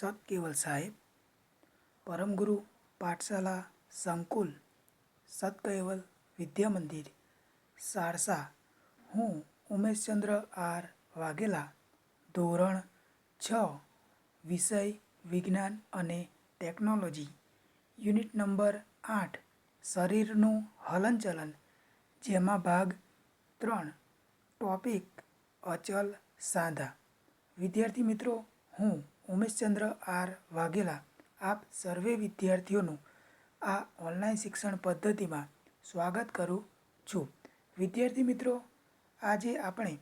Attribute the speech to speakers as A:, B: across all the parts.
A: સત કેવલ સાહેબ પરમગુરુ પાઠશાલા સંકુલ સત કેવલ વિદ્યા મંદિર સારસા હું ઉમેશચંદ્ર આર વાઘેલા ધોરણ છ વિષય વિજ્ઞાન અને ટેકનોલોજી યુનિટ નંબર આઠ શરીરનું હલનચલન જેમાં ભાગ ત્રણ, ટોપિક, અચલ, સાંધા. વિદ્યાર્થી મિત્રો, હું ઉમેશચંદ્ર આર વાઘેલા, આપ સર્વે વિદ્યાર્થીઓનું આ ઓનલાઈન શિક્ષણ પદ્ધતિમાં સ્વાગત કરું છું. વિદ્યાર્થી મિત્રો, આજે આપણે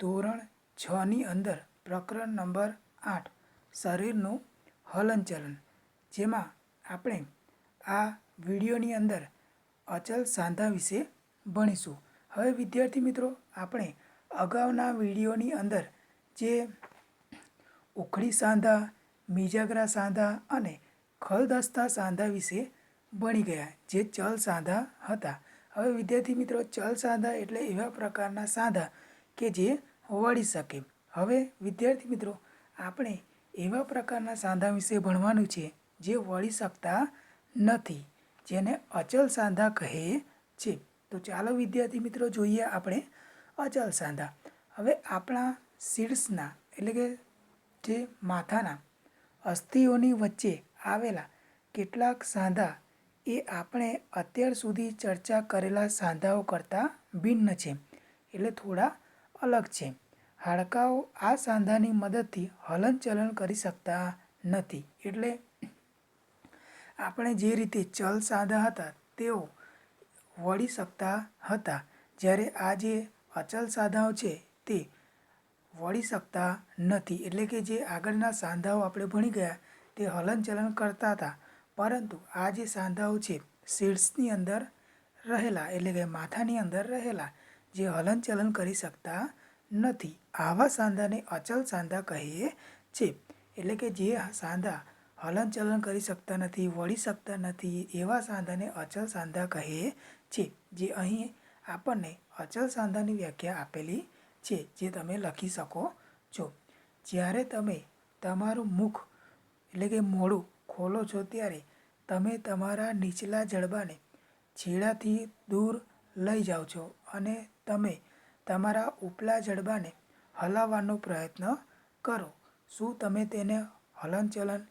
A: ધોરણ છની અંદર પ્રકરણ નંબર આઠ, શરીરનું હલનચલન, જેમાં આપણે આ વિડીયોની અંદર અચલ સાંધા વિશે ભણીશું. હવે વિદ્યાર્થી મિત્રો, આપણે અગાઉના વિડીયોની અંદર જે ઉખડી સાંધા, મિજાગરા સાંધા અને ખલદસ્તા સાંધા વિશે ભણી ગયા, જે ચલ સાંધા હતા. હવે વિદ્યાર્થી મિત્રો, ચલ સાંધા એટલે એવા પ્રકારના સાંધા કે જે વળી શકે. હવે વિદ્યાર્થી મિત્રો, આપણે એવા પ્રકારના સાંધા વિશે ભણવાનું છે જે વળી શકતા નથી, જેને અચલ સાંધા કહે છે. તો ચાલો વિદ્યાર્થી મિત્રો, જોઈએ આપણે અચલ સાંધા. હવે આપણા શીર્ષના, એટલે કે જે માથાના અસ્થિઓની વચ્ચે આવેલા કેટલાક સાંધા એ આપણે અત્યાર સુધી ચર્ચા કરેલા સાંધાઓ કરતાં ભિન્ન છે, એટલે થોડા અલગ છે. હાડકાઓ આ સાંધાની મદદથી હલનચલન કરી શકતા નથી, એટલે આપણે જે રીતે ચલ સાંધા હતા, તેઓ વળી શકતા હતા. જ્યારે આ જે અચલ સાંધાઓ છે, તે વળી શકતા નથી. એટલે કે જે આગળના સાંધાઓ આપણે ભણી ગયા તે હલનચલન કરતા હતા. પરંતુ આ જે સાંધાઓ છે, શીર્ષની અંદર રહેલા, એટલે કે માથાની અંદર રહેલા, જે હલનચલન કરી શકતા નથી. આવા સાંધાને અચલ સાંધા કહીએ છે. એટલે કે જે સાંધા હલનચલન કરી શકતા નથી, વળી શકતા નથી, એવા સાંધાને અચલ સાંધા કહે છે. જે અહીં આપણને અચલ સાંધાની વ્યાખ્યા આપેલી છે, જે તમે લખી શકો છો. જ્યારે તમે તમારું મુખ, એટલે કે મોઢું ખોલો છો ત્યારે તમે તમારા નીચલા જડબાને છેડાથી દૂર લઈ જાઓ છો અને તમે તમારા ઉપલા જડબાને હલાવવાનો પ્રયત્ન કરો. શું તમે તેને હલનચલન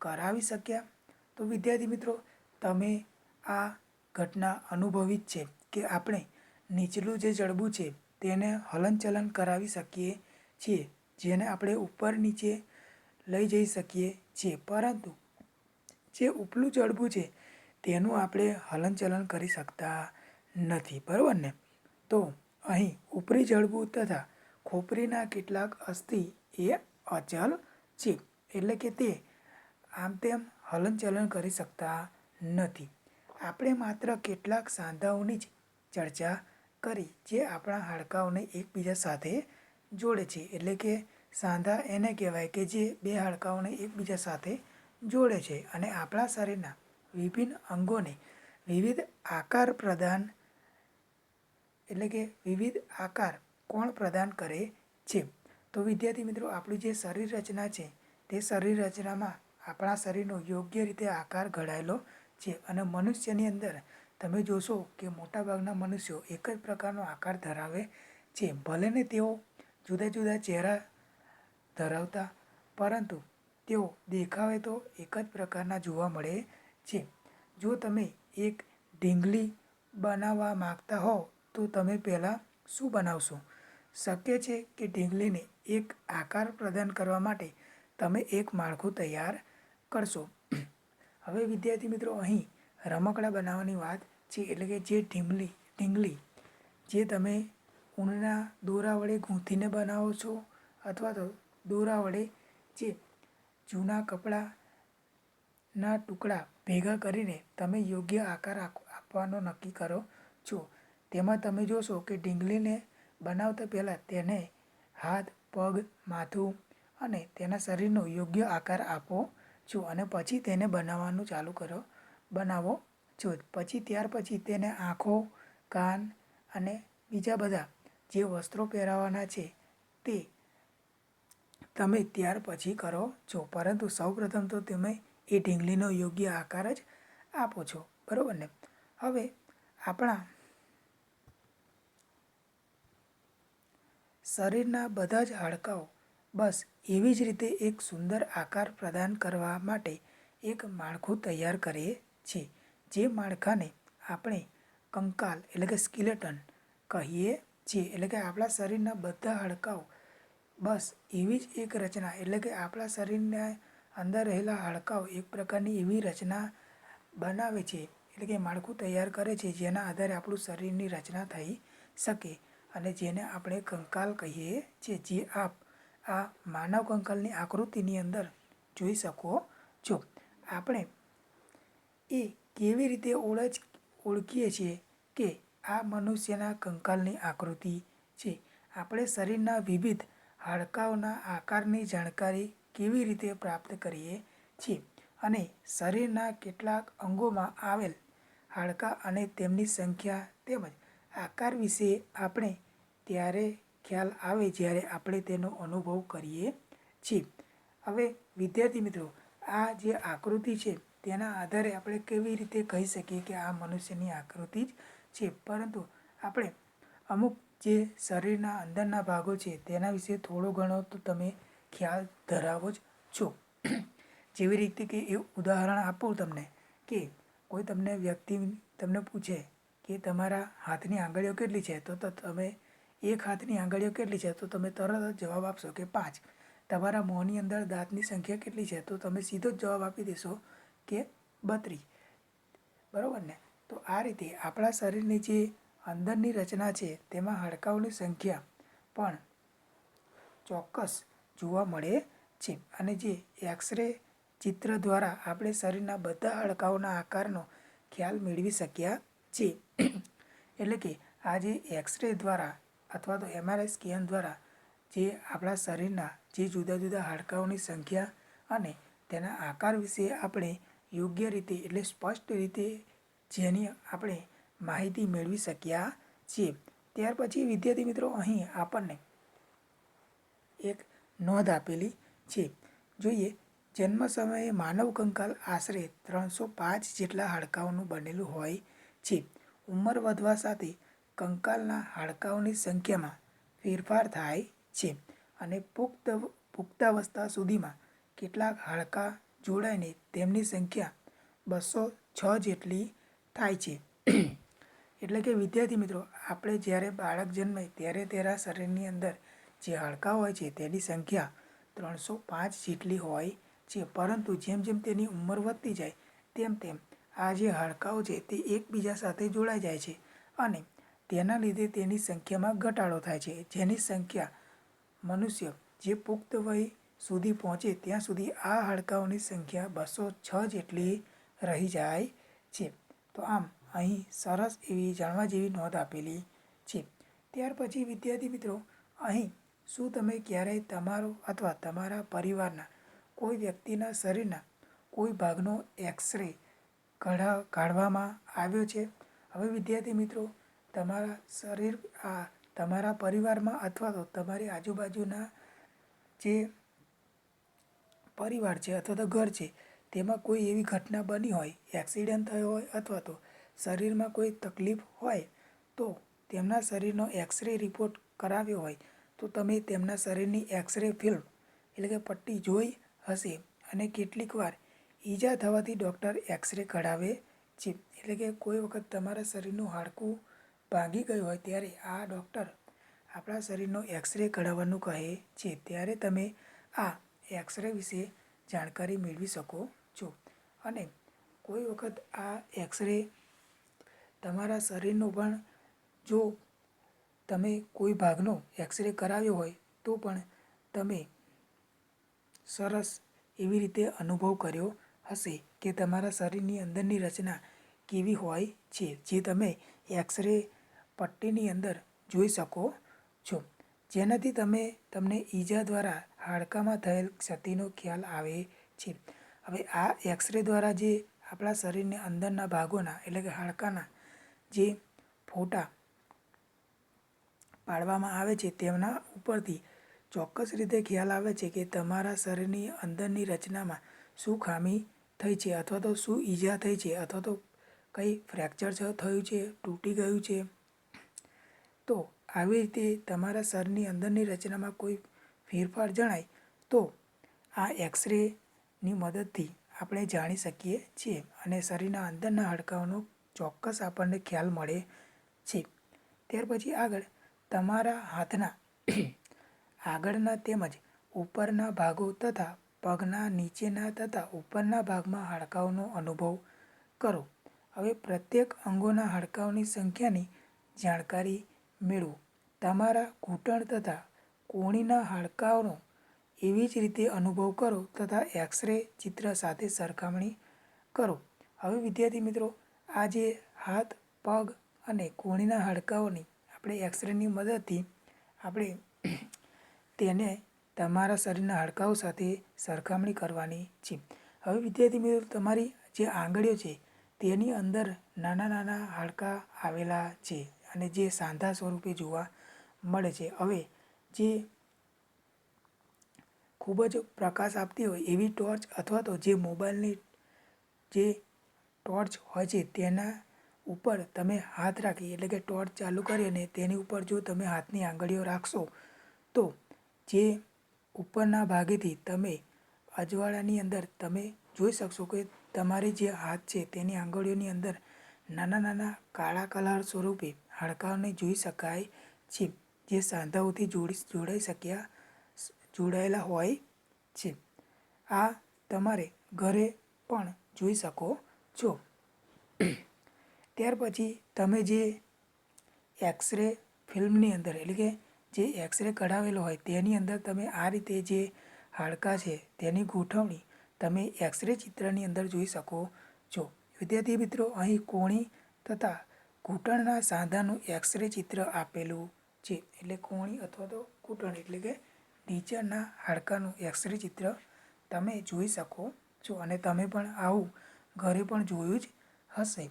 A: કરાવી શક્યા? તો વિદ્યાર્થી મિત્રો, તમે આ ઘટના અનુભવી જ છે કે આપણે નીચલું જે જડબું છે તેને હલનચલન કરાવી શકીએ છીએ, જેને આપણે ઉપર નીચે લઈ જઈ શકીએ છીએ. પરંતુ જે ઉપલું જડબું છે, તેનું આપણે હલનચલન કરી શકતા નથી, બરાબર ને? તો અહીં ઉપરી જડબું તથા ખોપરીના કેટલાક અસ્થિ એ અચલ છે, એટલે કે તે આમ તેમ હલનચલન કરી શકતા નથી. આપણે માત્ર કેટલાક સાંધાઓની જ ચર્ચા કરી જે આપણા હાડકાઓને એકબીજા સાથે જોડે છે. એટલે કે સાંધા એને કહેવાય કે જે બે હાડકાઓને એકબીજા સાથે જોડે છે અને આપણા શરીરના વિભિન્ન અંગોને વિવિધ આકાર પ્રદાન એટલે કે વિવિધ આકાર કોણ પ્રદાન કરે છે. તો વિદ્યાર્થી મિત્રો, આપણી જે શરીર રચના છે તે શરીર રચનામાં આપણા શરીરનો યોગ્ય રીતે આકાર ઘડાયેલો છે અને મનુષ્યની અંદર તમે જોશો કે મોટાભાગના મનુષ્યો એક જ પ્રકારનો આકાર ધરાવે છે. ભલેને તેઓ જુદા જુદા ચહેરા ધરાવતા, પરંતુ તેઓ દેખાવે તો એક જ પ્રકારના જોવા મળે છે. જો તમે એક ઢીંગલી બનાવવા માગતા હો તો તમે પહેલાં શું બનાવશો? શક્ય છે કે ઢીંગલીને એક આકાર પ્રદાન કરવા માટે તમે એક માળખું તૈયાર કરશો. હવે વિદ્યાર્થી મિત્રો, અહીં રમકડા બનાવવાની વાત છે એટલે કે જે ઢીંગલી ઢીંગલી, જે તમે ઊનના દોરા વડે ગૂંથીને બનાવો છો અથવા તો દોરા વડે જે જૂના કપડાના ટુકડા ભેગા કરીને તમે યોગ્ય આકાર આપવાનો નક્કી કરો છો. તેમાં તમે જોશો કે ઢીંગલીને બનાવતા પહેલાં તેને હાથ, પગ, માથું અને તેના શરીરનો યોગ્ય આકાર આપો છો અને પછી તેને બનાવવાનું ચાલુ કરો. બનાવો. છો પછી ત્યાર પછી તેને આંખો, કાન અને બીજા બધા જે વસ્ત્રો પહેરાવવાના છે તે તમે ત્યાર પછી કરો છો. પરંતુ સૌપ્રથમ તો તમે એ ઢીંગલીનો યોગ્ય આકાર જ આપો છો. બરાબર ને? હવે આપણા શરીરના બધા જ હાડકાઓ બસ એવી જ રીતે એક સુંદર આકાર પ્રદાન કરવા માટે એક માળખું તૈયાર કરીએ છીએ જે માળખાને આપણે કંકાલ એટલે કે સ્કિલેટન કહીએ છીએ. એટલે કે આપણા શરીરના બધા હાડકાઓ. બસ એવી જ એક રચના. એટલે કે આપણા શરીરના અંદર રહેલા હાડકાઓ એક પ્રકારની એવી રચના બનાવે છે. એટલે કે માળખું તૈયાર કરે છે જેના આધારે આપણું શરીરની રચના થઈ શકે. અને જેને આપણે કંકાલ કહીએ છીએ. જે આપ આ માનવ કંકાલની આકૃતિની અંદર જોઈ શકો છો. આપણે એ કેવી રીતે ઓળખ, ઓળખીએ છીએ કે આ મનુષ્યના કંકાલની આકૃતિ છે? આપણે શરીરના વિવિધ હાડકાઓના આકારની જાણકારી કેવી રીતે પ્રાપ્ત કરીએ છીએ અને શરીરના કેટલાક અંગોમાં આવેલ હાડકાં અને તેમની સંખ્યા તેમજ આકાર વિશે આપણે ત્યારે ખ્યાલ આવે જ્યારે આપણે તેનો અનુભવ કરીએ છીએ. હવે વિદ્યાર્થી મિત્રો, આ જે આકૃતિ છે તેના આધારે આપણે કેવી રીતે કહી શકીએ કે આ મનુષ્યની આકૃતિ જ છે? પરંતુ આપણે અમુક જે શરીરના અંદરના ભાગો છે તેના વિશે થોડો ઘણો તો તમે ખ્યાલ ધરાવો જ છો. જેવી રીતે કે એ ઉદાહરણ આપું તમને કે કોઈ તમને વ્યક્તિ તમને પૂછે કે તમારા હાથની આંગળીઓ કેટલી છે, તો તમે એક હાથની આંગળીઓ કેટલી છે? તો તમે તરત જ જવાબ આપશો કે પાંચ. તમારા મોંની અંદર દાંતની સંખ્યા કેટલી છે? તો તમે સીધો જ જવાબ આપી દેશો કે બત્રી. બરાબર ને? તો આ રીતે આપણા શરીરની જે અંદરની રચના છે, તેમાં હાડકાઓની સંખ્યા પણ ચોક્કસ જોવા મળે છે. અને જે એક્સરે ચિત્ર દ્વારા આપણે શરીરના બધા હાડકાઓના આકારનો ખ્યાલ મેળવી શક્યા છે. એટલે કે આ જે એક્સરે દ્વારા અથવા તો એમઆરઆઈ સ્કેન દ્વારા જે આપણા શરીરના જે જુદા જુદા હાડકાઓની સંખ્યા અને તેના આકાર વિશે આપણે યોગ્ય રીતે એટલે સ્પષ્ટ રીતે જેની આપણે માહિતી મેળવી શક્યા છીએ. ત્યાર પછી વિદ્યાર્થી મિત્રો, અહીં આપણને એક નોંધ આપેલી છે. જોઈએ, જન્મ સમયે માનવ કંકાલ આશરે ત્રણસો પાંચ જેટલા હાડકાઓનું બનેલું હોય છે. ઉંમર વધવા સાથે કંકાલના હાડકાઓની સંખ્યામાં ફેરફાર થાય છે અને પુખ્ત, પુખ્તાવસ્થા સુધીમાં કેટલાક હાડકાં જોડાઈને તેમની સંખ્યા બસો છ જેટલી થાય છે. એટલે કે વિદ્યાર્થી મિત્રો, આપણે જ્યારે બાળક જન્મે ત્યારે તેના શરીરની અંદર જે હાડકાં હોય છે તેની સંખ્યા ત્રણસો પાંચ જેટલી હોય છે. પરંતુ જેમ જેમ તેની ઉંમર વધતી જાય તેમ તેમ આ જે હાડકાઓ છે તે એકબીજા સાથે જોડાઈ જાય છે અને તેના લીધે તેની સંખ્યામાં ઘટાડો થાય છે. જેની સંખ્યા મનુષ્ય જે પુખ્ત વય સુધી પહોંચે, ત્યાં સુધી આ હાડકાઓની સંખ્યા બસો છ જેટલી રહી જાય છે. તો આમ, અહીં સરસ એવી જાણવા જેવી નોંધ આપેલી છે. ત્યાર પછી, વિદ્યાર્થી મિત્રો, અહીં શું તમે ક્યારેય તમારો અથવા તમારા પરિવારના, કોઈ વ્યક્તિના શરીરના, કોઈ ભાગનો એક્સરે કઢા કાઢવામાં આવ્યો છે? હવે વિદ્યાર્થી મિત્રો, તમારા શરીર, આ તમારા પરિવારમાં અથવા તો તમારી આજુબાજુના જે પરિવાર છે અથવા તો ઘર છે, તેમાં કોઈ એવી ઘટના બની હોય, એક્સિડન્ટ થયો હોય અથવા તો શરીરમાં કોઈ તકલીફ હોય, તો તેમના શરીરનો એક્સરે રિપોર્ટ કરાવ્યો હોય, તો તમે તેમના શરીરની એક્સરે ફિલ્મ એટલે કે પટ્ટી જોઈ હશે અને કેટલીક વાર ઈજા થવાથી ડૉક્ટર એક્સરે કઢાવે છે. એટલે કે કોઈ વખત તમારા શરીરનું હાડકું ભાંગી ગયું હોય ત્યારે આ ડૉક્ટર આપણા શરીરનો એક્સરે કઢાવવાનું કહે છે. ત્યારે તમે આ એક્સરે વિશે જાણકારી મેળવી શકો છો. અને કોઈ વખત આ એક્સરે તમારા શરીરનો પણ જો તમે કોઈ ભાગનો એક્સરે કરાવ્યો હોય, તો પણ તમે સરસ એવી રીતે અનુભવ કર્યો હશે કે તમારા શરીરની અંદરની રચના કેવી હોય છે, જે તમે એક્સરે પટ્ટીની અંદર જોઈ શકો છો. જેનાથી તમે તમને ઈજા દ્વારા હાડકામાં થયેલ ક્ષતિનો ખ્યાલ આવે છે. હવે આ એક્સરે દ્વારા જે આપણા શરીરની અંદરના ભાગોના, એટલે કે હાડકાના જે ફોટા પાડવામાં આવે છે, તેમના ઉપરથી ચોક્કસ રીતે ખ્યાલ આવે છે કે તમારા શરીરની અંદરની રચનામાં શું ખામી થઈ છે, અથવા તો શું ઈજા થઈ છે, અથવા તો કંઈ ફ્રેક્ચર થયું છે, તૂટી ગયું છે. તો આવી રીતે તમારા શરીરની અંદરની રચનામાં કોઈ ફેરફાર જણાય, તો આ એક્સરેની મદદથી આપણે જાણી શકીએ છીએ અને શરીરના અંદરના હાડકાઓનો ચોક્કસ આપણને ખ્યાલ મળે છે. ત્યાર પછી આગળ તમારા હાથના આગળના તેમજ ઉપરના ભાગો તથા પગના નીચેના તથા ઉપરના ભાગમાં હાડકાઓનો અનુભવ કરો. હવે પ્રત્યેક અંગોના હાડકાઓની સંખ્યાની જાણકારી મેળવો. તમારા ઘૂંટણ તથા કોણીના હાડકાઓનો એવી જ રીતે અનુભવ કરો તથા એક્સરે ચિત્ર સાથે સરખામણી કરો. હવે વિદ્યાર્થી મિત્રો, આ જે હાથ, પગ અને કોણીના હાડકાઓની આપણે એક્સરેની મદદથી આપણે તેને તમારા શરીરના હાડકાઓ સાથે સરખામણી કરવાની છે. હવે વિદ્યાર્થી મિત્રો, તમારી જે આંગળીઓ છે તેની અંદર નાના નાના હાડકાં આવેલા છે અને જે સાંધા સ્વરૂપે જોવા મળે છે. હવે જે ખૂબ જ પ્રકાશ આપતી હોય એવી ટોર્ચ અથવા તો જે મોબાઈલની જે ટોર્ચ હોય છે તેના ઉપર તમે હાથ રાખી, એટલે કે ટોર્ચ ચાલુ કરી અને તેની ઉપર જો તમે હાથની આંગળીઓ રાખશો, તો જે ઉપરના ભાગેથી તમે અજવાળાની અંદર તમે જોઈ શકશો કે તમારી જે હાથ છે તેની આંગળીઓની અંદર નાના નાના કાળા કલર સ્વરૂપે હાડકાંને જોઈ શકાય છે. જે સાંધાઓથી જોડી, જોડાઈ શક્યા, જોડાયેલા હોય છે. આ તમારે ઘરે પણ જોઈ શકો છો. ત્યાર પછી તમે જે એક્સરે ફિલ્મની અંદર, એટલે કે જે એક્સરે કઢાવેલો હોય, તેની અંદર તમે આ રીતે જે હાડકાં છે, તેની ગોઠવણી તમે એક્સરે ચિત્રની અંદર જોઈ શકો છો. વિદ્યાર્થી મિત્રો, અહીં કોણી તથા ઘૂંટણના સાંધાનું એક્સરે ચિત્ર આપેલું છે એટલે કોણી અથવા તો ઘૂંટણ એટલે કે નીચેના હાડકાનું એક્સરે ચિત્ર તમે જોઈ શકો છો અને તમે પણ આવું ઘરે પણ જોયું જ હશે.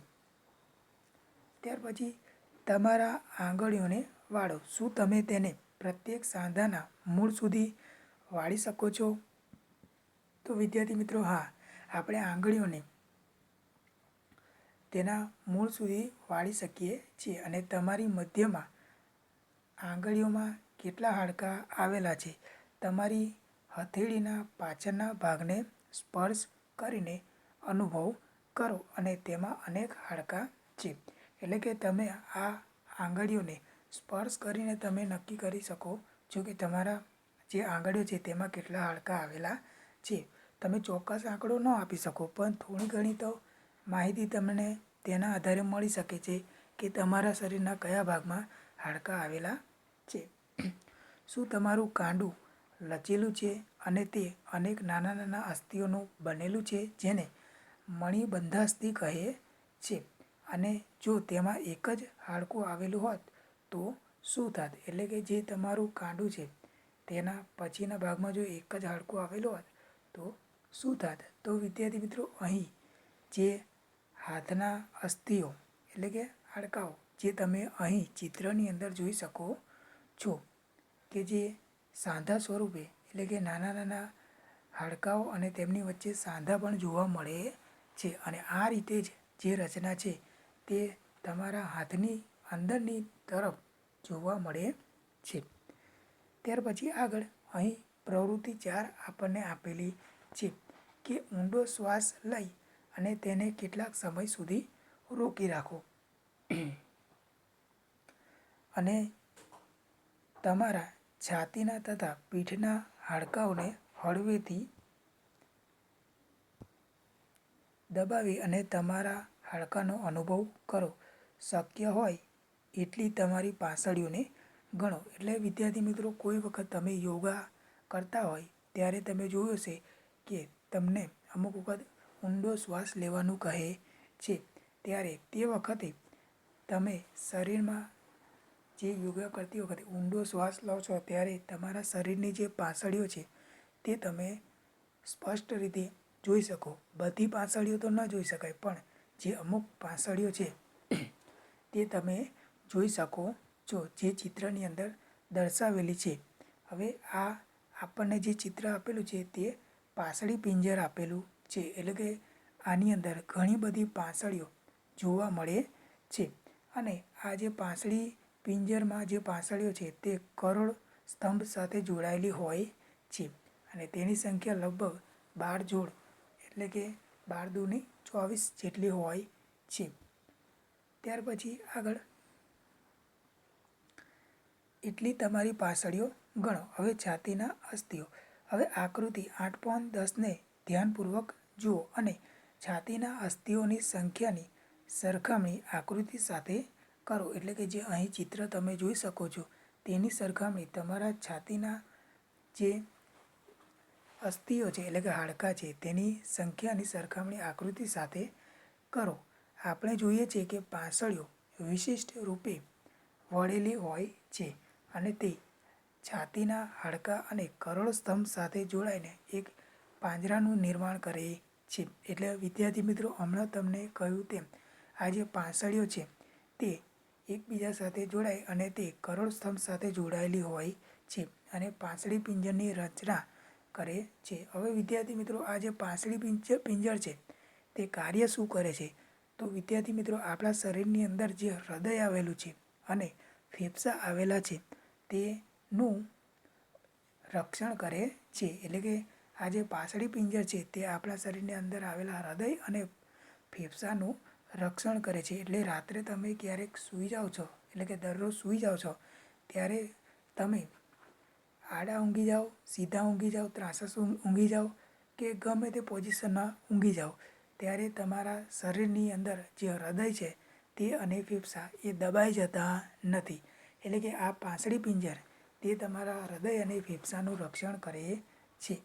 A: ત્યાર પછી તમારા આંગળીઓને વાળો. શું તમે તેને પ્રત્યેક સાંધાના મૂળ સુધી વાળી શકો છો? તો વિદ્યાર્થી મિત્રો, હા, આપણે આંગળીઓને તેના મૂળ સુધી વાળી શકીએ છીએ અને તમારી મધ્યમાં આંગળીઓમાં કેટલા હાડકાં આવેલા છે? તમારી હથેળીના પાછળના ભાગને સ્પર્શ કરીને અનુભવ કરો અને તેમાં અનેક હાડકાં છે. એટલે કે તમે આ આંગળીઓને સ્પર્શ કરીને તમે નક્કી કરી શકો છો કે તમારા જે આંગળીઓ છે તેમાં કેટલા હાડકાં આવેલા છે. તમે ચોક્કસ આંકડો ન આપી શકો, પણ થોડી ઘણી તો માહિતી તમને તેના આધારે મળી શકે છે કે તમારા શરીરના કયા ભાગમાં હાડકાં આવેલા છે. શું તમારું કાંડું લચેલું છે અને તે અનેક નાના નાના અસ્થિઓનું બનેલું છે જેને મણિબંધાસ્થિ કહે છે? અને જો તેમાં એક જ હાડકું આવેલું હોત તો શું થાત? એટલે કે જે તમારું કાંડું છે તેના પછીના ભાગમાં જો એક જ હાડકું આવેલું હોત તો શું થાત? તો વિદ્યાર્થી મિત્રો, અહીં જે હાથના અસ્થિઓ એટલે કે હાડકાઓ જે તમે અહીં ચિત્રની અંદર જોઈ શકો છો કે જે સાંધા સ્વરૂપે એટલે કે નાના નાના હાડકાઓ અને તેમની વચ્ચે સાંધા પણ જોવા મળે છે. અને આ રીતે જ જે રચના છે તે તમારા હાથની અંદરની તરફ જોવા મળે છે. ત્યાર પછી આગળ અહીં પ્રવૃત્તિ ચાર આપણને આપેલી છે કે ઊંડો શ્વાસ લઈ અને તેને કેટલાક સમય સુધી રોકી રાખો. અને તમારા છાતીના તથા પીઠના હાડકાઓને હળવેથી દબાવી અને તમારા હાડકાનો અનુભવ કરો. શક્ય હોય એટલી તમારી પાંસળીઓને ગણો. એટલે વિદ્યાર્થી મિત્રો, કોઈ વખત તમે યોગા કરતા હોય ત્યારે તમે જોયું હશે કે તમને અમુક વખત ઊંડો શ્વાસ લેવાનું કહે છે. ત્યારે તે વખતે તમે શરીરમાં જે યોગા કરતી વખતે ઊંડો શ્વાસ લો છો, ત્યારે તમારા શરીરની જે પાંસળીઓ છે, તે તમે સ્પષ્ટ રીતે જોઈ શકો. બધી પાંસળીઓ તો ન જોઈ શકાય, પણ જે અમુક પાંસળીઓ છે, તે તમે જોઈ શકો છો, જે ચિત્રની અંદર દર્શાવેલી છે. હવે આ આપણને જે ચિત્ર આપેલું છે, તે પાસળી પિંજર આપેલું છે, એટલે કે આની અંદર ઘણી બધી પાંસળીઓ જોવા મળે છે. અને આ જે પાંસળી પિંજરમાં જે પાંસળીઓ છે તે કરોડ સ્તંભ સાથે જોડાયેલી હોય છે અને તેની સંખ્યા લગભગ બાર જોડ એટલે કે બાર દૂની ચોવીસ જેટલી હોય છે. ત્યાર પછી આગળ. એટલી તમારી પાસળીઓ ગણો. હવે છાતીના અસ્થિઓ. હવે આકૃતિ આઠ પોઈન્ટ દસને ધ્યાનપૂર્વક જુઓ અને છાતીના અસ્થિઓની સંખ્યાની સરખામણી આકૃતિ સાથે કરો એટલે કે જે અહીં ચિત્ર તમે જોઈ શકો છો, તેની સરખામણી તમારા છાતીના જે અસ્થિઓ છે એટલે કે હાડકાં છે, તેની સંખ્યાની સરખામણી આકૃતિ સાથે કરો. આપણે જોઈએ છીએ કે પાંસળીઓ વિશિષ્ટ રૂપે વળેલી હોય છે અને તે છાતીના હાડકાં અને કરોડ સ્તંભ સાથે જોડાઈને એક પાંજરાનું નિર્માણ કરે છે. એટલે વિદ્યાર્થી મિત્રો, હમણાં તમને કહ્યું તેમ આ જે પાંસળીઓ છે તે એકબીજા સાથે જોડાય અને તે કરોડ સ્તંભ સાથે જોડાયેલી હોય છે અને પાંસળી પિંજરની રચના કરે છે. હવે વિદ્યાર્થી મિત્રો, આ જે પાંસળી પિંજર પિંજર છે, તે કાર્ય શું કરે છે? તો વિદ્યાર્થી મિત્રો, આપણા શરીરની અંદર જે હૃદય આવેલું છે અને ફેફસા આવેલા છે, તેનું રક્ષણ કરે છે. એટલે કે આ જે પાસળી પિંજર છે, તે આપણા શરીરની અંદર આવેલા હૃદય અને ફેફસાનું રક્ષણ કરે છે. એટલે રાત્રે તમે ક્યારેક સૂઈ જાઓ છો, એટલે કે દરરોજ સૂઈ જાઓ છો, ત્યારે તમે આડા ઊંઘી જાઓ, સીધા ઊંઘી જાઓ, ત્રાસસ ઊંઘી જાઓ કે ગમે તે પોઝિશનમાં ઊંઘી જાઓ. ત્યારે તમારા શરીરની અંદર જે હૃદય છે, તે અને ફેફસા એ દબાઈ જતા નથી. એટલે કે આ પાંસળી પિંજર તે તમારા હૃદય અને ફેફસાનું રક્ષણ કરે છે.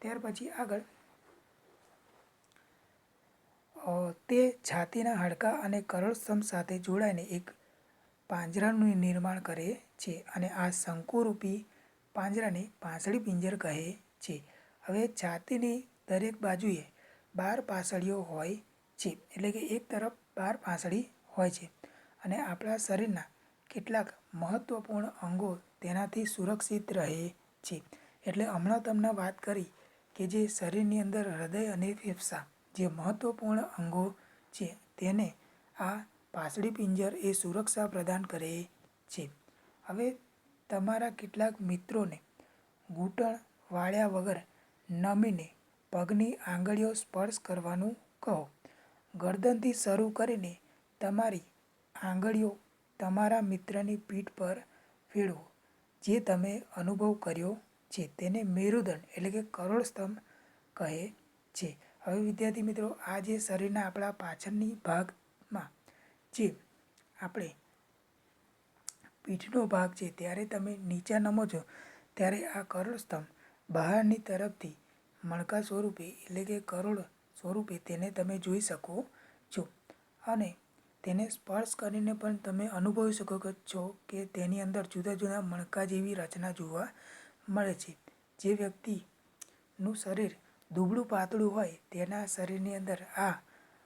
A: ત્યાર પછી આગળ તે છાતીના હાડકાં અને કરોડસ્તંભ સાથે જોડાઈને એક પાંજરાનું નિર્માણ કરે છે અને આ શંકુરૂપી પાંજરાને પાંસળી પિંજર કહે છે. હવે છાતીની દરેક બાજુએ બાર પાંસળીઓ હોય છે, એટલે કે એક તરફ બાર પાંસળી હોય છે અને આપણા શરીરના કેટલાક મહત્ત્વપૂર્ણ અંગો તેનાથી સુરક્ષિત રહે છે. એટલે હમણાં તમને વાત કરી કે જે શરીરની અંદર હૃદય અને ફેફસા જે મહત્ત્વપૂર્ણ અંગો છે તેને આ પાસળી પિંજર એ સુરક્ષા પ્રદાન કરે છે. હવે તમારા કેટલાક મિત્રોને ઘૂંટણ વાળ્યા વગર નમીને પગની આંગળીઓ સ્પર્શ કરવાનું કહો. ગરદનથી શરૂ કરીને તમારી આંગળીઓ તમારા મિત્રની પીઠ પર ફેરવો, જે તમે અનુભવ કર્યો છે. તેને મેરુદંડ એટલે કે કરોડસ્તંભ કહે છે. હવે વિદ્યાર્થી મિત્રો, આ જે શરીરના આપણા પાછળની ભાગમાં જે આપણે પીઠનો ભાગ છે, ત્યારે તમે નીચા નમો છો, ત્યારે આ કરોડસ્તંભ બહારની તરફથી મણકા સ્વરૂપે, એટલે કે કરોડ સ્વરૂપે તેને તમે જોઈ શકો છો. અને તેને સ્પર્શ કરીને પણ તમે અનુભવી શકો છો કે તેની અંદર જુદા જુદા મણકા જેવી રચના જોવા મળે છે. જે વ્યક્તિનું શરીર દુબળું પાતળું હોય તેના શરીરની અંદર આ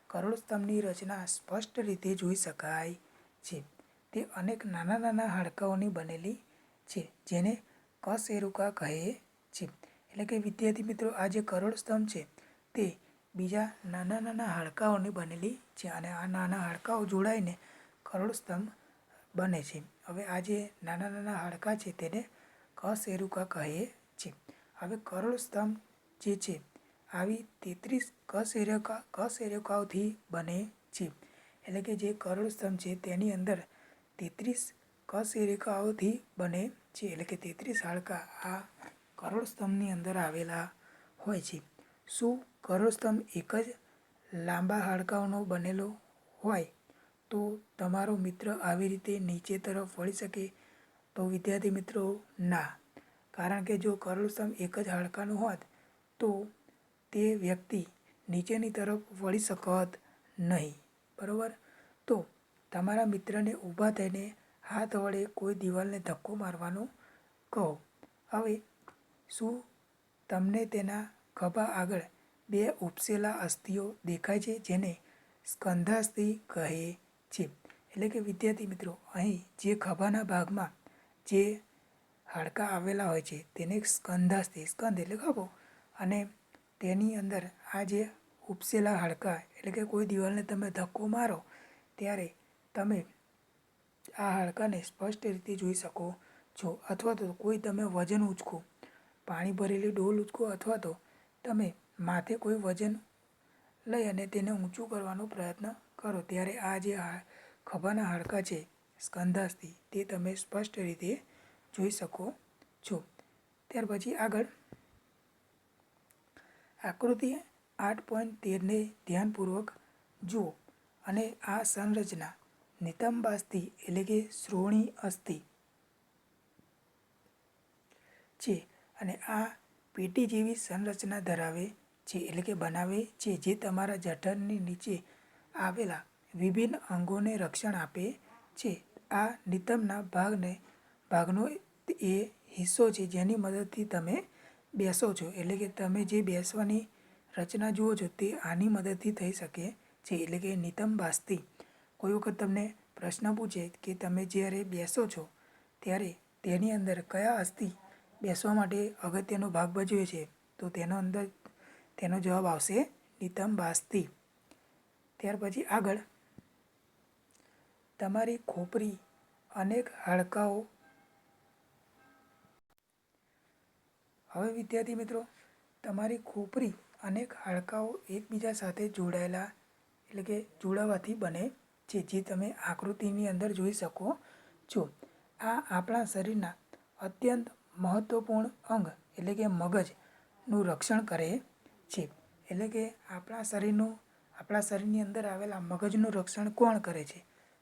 A: કરોડસ્તંભની રચના સ્પષ્ટ રીતે જોઈ શકાય છે. તે અનેક નાના નાના હાડકાઓની બનેલી છે, જેને કશેરુકા કહે છે. એટલે કે, વિદ્યાર્થી મિત્રો, આ જે કરોડસ્તંભ છે, તે બીજા નાના નાના હાડકાઓની બનેલી છે અને આ નાના હાડકાઓ જોડાઈને કરોડસ્તંભ બને છે. હવે આ જે નાના નાના હાડકાં છે, તેને કશેરુકા કહે છે. હવે કરોડસ્તંભ જે છે આવી તેત્રીસ કશેરુકા કશેરુકાઓથી બને છે. એટલે કે જે કરોડસ્તંભ છે, તેની અંદર તેત્રીસ કશેરુકાઓથી બને છે. એટલે કે તેત્રીસ હાડકા આ કરોડસ્તંભની અંદર આવેલા હોય છે. શું કરોડસ્તંભ એક જ લાંબા હાડકાઓનો બનેલો હોય? તો તમારો મિત્ર આવી રીતે નીચે તરફ વળી શકે તો વિદ્યાર્થી મિત્રો ના. કારણ કે જો કરોડસ્તંભ એક જ હાડકાનો હોત તો તે વ્યક્તિ નીચેની તરફ વળી શકત નહીં, બરાબર? તો તમારા મિત્રને ઊભા થઈને હાથ વડે કોઈ દિવાલને ધક્કો મારવાનો કહો. હવે શું તમને તેના ખભા આગળ બે ઉપસેલા અસ્થિઓ દેખાય છે જેને સ્કંધાસ્થિ કહે છે? એટલે કે વિદ્યાર્થી મિત્રો, અહીં જે ખભાના ભાગમાં જે હાડકાં આવેલા હોય છે, તેને સ્કંધાસ્થિ સ્કંધ એટલે ખભો. અને તેની અંદર આ જે ઉપસેલા હાડકાં, એટલે કે કોઈ દિવાલને તમે ધક્કો મારો, ત્યારે તમે આ હાડકાને સ્પષ્ટ રીતે જોઈ શકો છો. અથવા તો કોઈ તમે વજન ઉચકો, પાણી ભરેલી ડોલ ઉચકો, અથવા તો તમે માથે કોઈ વજન લઈ અને તેને ઊંચું કરવાનો પ્રયત્ન કરો. ત્યારે આ જે ખભાના હાડકાં છે, સ્કંધાસથી, તે તમે સ્પષ્ટ રીતે જોઈ શકો છો. ત્યાર પછી આગળ આકૃતિ આઠ પોઈન્ટ તેરને ધ્યાનપૂર્વક જુઓ અને આ સંરચના નિતંબાસ્થિ એટલે કે શ્રોણી અસ્થિ છે અને આ પેટી જેવી સંરચના ધરાવે છે એટલે કે બનાવે છે જે તમારા જઠરની નીચે આવેલા વિભિન્ન અંગોને રક્ષણ આપે છે. આ નિતંબના ભાગને, ભાગનો એ હિસ્સો છે જેની મદદથી તમે બેસો છો. એટલે કે તમે જે બેસવાની રચના જુઓ છો તે આની મદદથી થઈ શકે છે. એટલે કે નિતંબાસ્થી કોઈ વખત તમને પ્રશ્ન પૂછે કે તમે જ્યારે બેસો છો ત્યારે તેની અંદર કયા અસ્થિ બેસવા માટે અગત્યનો ભાગ ભજવે છે? તો તેનો અંદર તેનો જવાબ આવશે નિતંબાસ્થી ત્યાર પછી આગળ તમારી ખોપરી અનેક હાડકાઓ હવે વિદ્યાર્થી મિત્રો, તમારી ખોપરી અનેક હાડકાઓ એકબીજા સાથે જોડાયેલા એટલે કે જોડાવાથી બને છે, જે તમે આકૃતિની અંદર જોઈ શકો છો. આ આપણા શરીરના અત્યંત મહત્ત્વપૂર્ણ અંગ એટલે કે મગજનું રક્ષણ કરે છે. એટલે કે આપણા શરીરનું, આપણા શરીરની અંદર આવેલા મગજનું રક્ષણ કોણ કરે છે?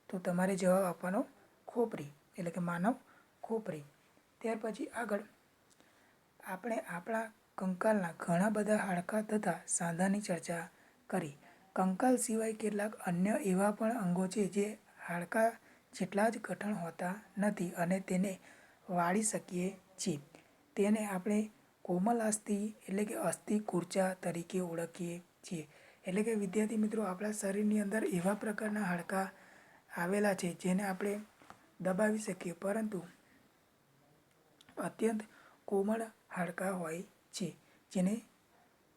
A: તો તમારે જવાબ આપવાનો ખોપરી, એટલે કે માનવ ખોપરી. ત્યાર પછી આગળ આપણે આપણા કંકાલના ઘણા બધા હાડકાં તથા સાંધાની ચર્ચા કરી. કંકાલ સિવાય કેટલાક અન્ય એવા પણ અંગો છે જે હાડકાં જેટલા જ કઠણ હોતા નથી અને તેને વાળી શકીએ છીએ. તેને આપણે કોમલ અસ્થિ એટલે કે અસ્થિ કુર્ચા તરીકે ઓળખીએ છીએ. એટલે કે વિદ્યાર્થી મિત્રો, આપણા શરીરની અંદર એવા પ્રકારના હાડકાં આવેલા છે જેને આપણે દબાવી શકીએ. પરંતુ અત્યંત કોમળ હાડકાં હોય છે, જેને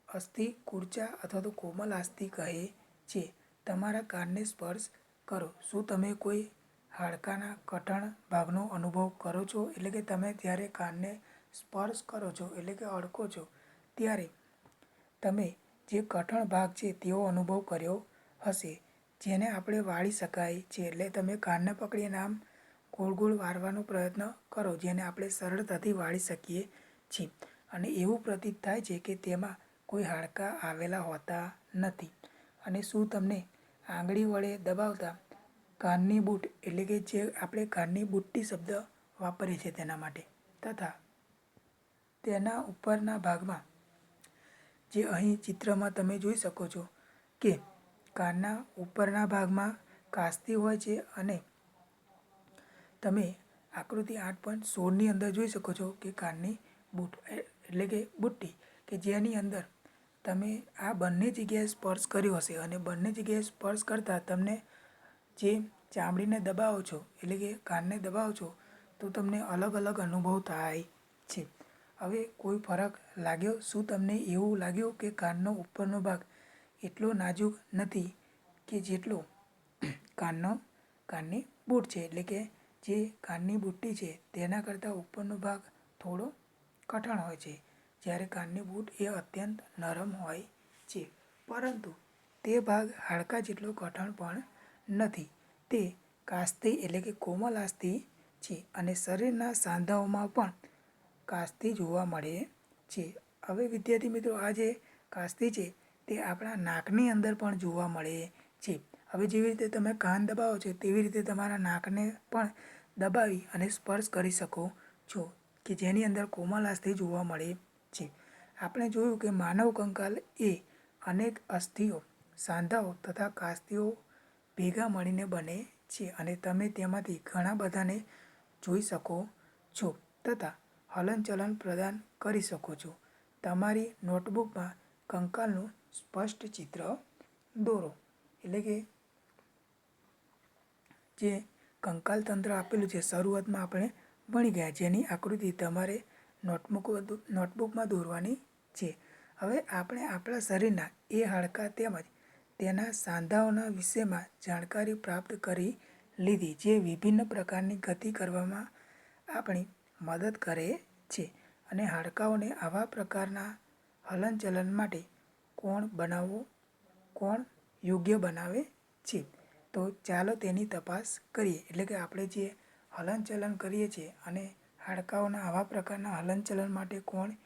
A: અસ્થિ, કુર્ચા અથવા તો કોમલ અસ્થિ કહે છે. તમારા કાનને સ્પર્શ કરો. શું તમે કોઈ હાડકાના કઠણ ભાગનો અનુભવ કરો છો? એટલે કે તમે જ્યારે કાનને સ્પર્શ કરો છો, એટલે કે અડકો છો, ત્યારે તમે જે કઠણ ભાગ છે તેવો અનુભવ કર્યો હશે, જેને આપણે વાળી શકાય છે. એટલે તમે કાનને પકડીને આમ ગોળ ગોળ વાળવાનો પ્રયત્ન કરો, જેને આપણે સરળતાથી વાળી શકીએ છીએ અને એવું પ્રતીત થાય છે કે તેમાં કોઈ હાડકાં આવેલા હોતા નથી. અને શું તમને આંગળી વડે દબાવતા કાનની બૂટ એટલે કે જે આપણે કાનની બુટ્ટી શબ્દ વાપરીએ છીએ તેના માટે તથા તેના ઉપરના ભાગમાં જે અહીં ચિત્રમાં તમે જોઈ શકો છો કે કાનના ઉપરના ભાગમાં કાસ્તી હોય છે અને તમે આકૃતિ આઠ પોઈન્ટ સોળની અંદર જોઈ શકો છો કે કાનની બૂટ એટલે કે બુટ્ટી, કે જેની અંદર તમે આ બંને જગ્યાએ સ્પર્શ કર્યો હશે અને બંને જગ્યાએ સ્પર્શ કરતાં તમને જે ચામડીને દબાવો છો, એટલે કે કાનને દબાવો છો, તો તમને અલગ અલગ અનુભવ થાય છે. હવે કોઈ ફરક લાગ્યો? શું તમને એવું લાગ્યું કે કાનનો ઉપરનો ભાગ એટલો નાજુક નથી કે જેટલો કાનનો, કાનની બૂટ છે? એટલે કે જે કાનની બુટ્ટી છે, તેના કરતાં ઉપરનો ભાગ થોડો કઠણ હોય છે. જ્યારે કાનની બૂટ એ અત્યંત નરમ હોય છે. પરંતુ તે ભાગ હાડકાં જેટલો કઠણ પણ નથી. તે કાસ્તી એટલે કે કોમલ આસ્તી છે અને શરીરના સાંધાઓમાં પણ કાસ્તી જોવા મળે છે. હવે વિદ્યાર્થી મિત્રો, આ જે કાસ્તી છે તે આપણા નાકની અંદર પણ જોવા મળે છે. હવે જેવી રીતે તમે કાન દબાવો છો, તેવી રીતે તમારા નાકને પણ દબાવી અને સ્પર્શ કરી શકો છો. કે જેની અંદર કોમલ અસ્થિ જોવા મળે છે. આપણે જોયું કે માનવ કંકાલ એ અનેક અસ્થિઓ, સાંધાઓ તથા કાસ્તીઓ ભેગા મળીને બને છે અને તમે તેમાંથી ઘણા બધાને જોઈ શકો છો તથા હલનચલન પ્રદાન કરી શકો છો. તમારી નોટબુકમાં કંકાલનું સ્પષ્ટ ચિત્ર દોરો, એટલે કે જે કંકાલ તંત્ર આપેલું છે. શરૂઆતમાં આપણે ભણી ગયા, જેની આકૃતિ તમારે નોટબુક નોટબુકમાં દોરવાની છે. હવે આપણે આપણા શરીરના એ હાડકાં તેમજ તેના સાંધાઓના વિષયમાં જાણકારી પ્રાપ્ત કરી લીધી, જે વિભિન્ન પ્રકારની ગતિ કરવામાં આપણી મદદ કરે છે અને હાડકાઓને આવા પ્રકારના હલનચલન માટે કોણ બનાવવો, કોણ યોગ્ય બનાવે છે. તો ચાલો તેની તપાસ કરીએ. એટલે કે આપણે જે હલનચલન કરીએ છીએ અને હાડકાઓના આવા પ્રકારના હલનચલન માટે કોણ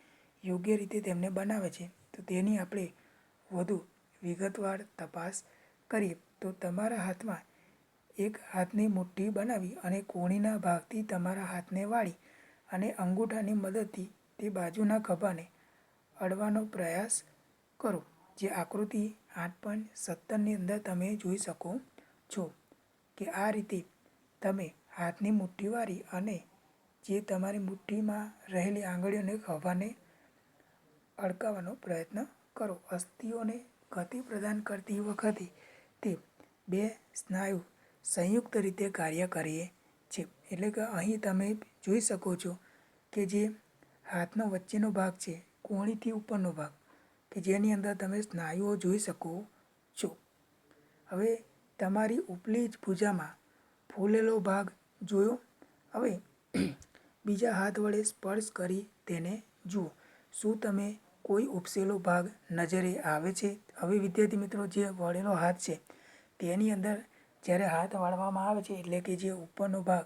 A: યોગ્ય રીતે તેમને બનાવે છે? તો તેની આપણે વધુ વિગતવાર તપાસ કરીએ. તો તમારા હાથમાં એક હાથની મુઠ્ઠી બનાવી અને કોણીના ભાગથી તમારા હાથને વાળી અને અંગૂઠાની મદદથી તે બાજુના ખભાને અડવાનો પ્રયાસ કરો. જે આકૃતિ આઠ પોઈન્ટ સત્તરની અંદર તમે જોઈ શકો છો કે આ રીતે તમે હાથની મુઠ્ઠી વાળી અને જે તમારી મુઠ્ઠીમાં રહેલી આંગળીઓને હવાને અડકાવવાનો પ્રયત્ન કરો. અસ્થિઓને ગતિ પ્રદાન કરતી વખતે તે બે સ્નાયુ સંયુક્ત રીતે કાર્ય કરે છે. એટલે કે અહીં તમે જોઈ શકો છો કે જે હાથનો વચ્ચેનો ભાગ છે, કોણીથી ઉપરનો ભાગ, કે જેની અંદર તમે સ્નાયુઓ જોઈ શકો છો. હવે તમારી ઉપલી જ ભૂજામાં ફૂલેલો ભાગ જોયો? હવે બીજા હાથ વડે સ્પર્શ કરી તેને જુઓ. શું તમે કોઈ ઉપસેલો ભાગ નજરે આવે છે? હવે વિદ્યાર્થી મિત્રો, જે વળેલો હાથ છે, તેની અંદર જ્યારે હાથ વાળવામાં આવે છે, એટલે કે જે ઉપરનો ભાગ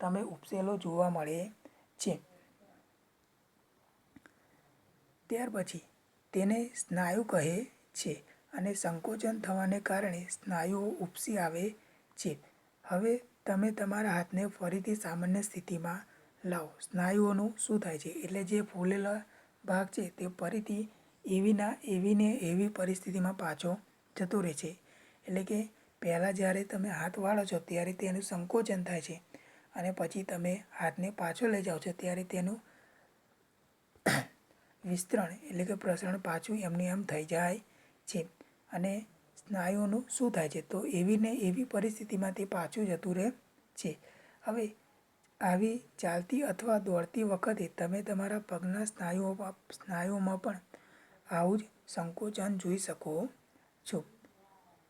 A: તમે ઉપસેલો જોવા મળે છે. ત્યાર પછી તેને સ્નાયુ કહે છે અને સંકોચન થવાને કારણે સ્નાયુઓ ઉપસી આવે છે. હવે તમે તમારા હાથને ફરીથી સામાન્ય સ્થિતિમાં લાવો. સ્નાયુઓનું શું થાય છે? એટલે જે ફૂલેલા ભાગ છે તે ફરીથી એવીના એવીને એવી પરિસ્થિતિમાં પાછો જતો રહે છે. એટલે કે પહેલાં જ્યારે તમે હાથ વાળો છો ત્યારે તેનું સંકોચન થાય છે અને પછી તમે હાથને પાછો લઈ જાઓ છો ત્યારે તેનું વિસ્તરણ એટલે કે પ્રસરણ પાછું એમને એમ થઈ જાય છે. અને સ્નાયુઓનું શું થાય છે? તો એવી ને એવી પરિસ્થિતિમાં તે પાછું જતું રહે છે. હવે, આવી ચાલતી અથવા દોડતી વખતે તમે તમારા પગના સ્નાયુઓ સ્નાયુઓમાં પણ આવું જ સંકોચન જોઈ શકો છો.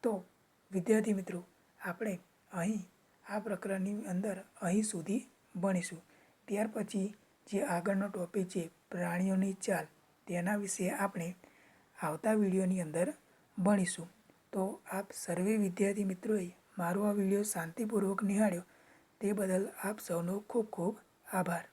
A: તો, વિદ્યાર્થી મિત્રો, આપણે અહીં આ પ્રકરણની અંદર અહીં સુધી ભણીશું. ત્યાર પછી જે આગળનો ટોપિક છે, પ્રાણીઓની ચાલ, તેના વિશે આપણે આવતા વિડીયોની અંદર ભણીશું. તો આપ સર્વે વિદ્યાર્થી મિત્રોએ મારો આ વીડિયો શાંતિપૂર્વક નિહાળ્યો. તે બદલ આપ સૌનો ખૂબ ખૂબ આભાર.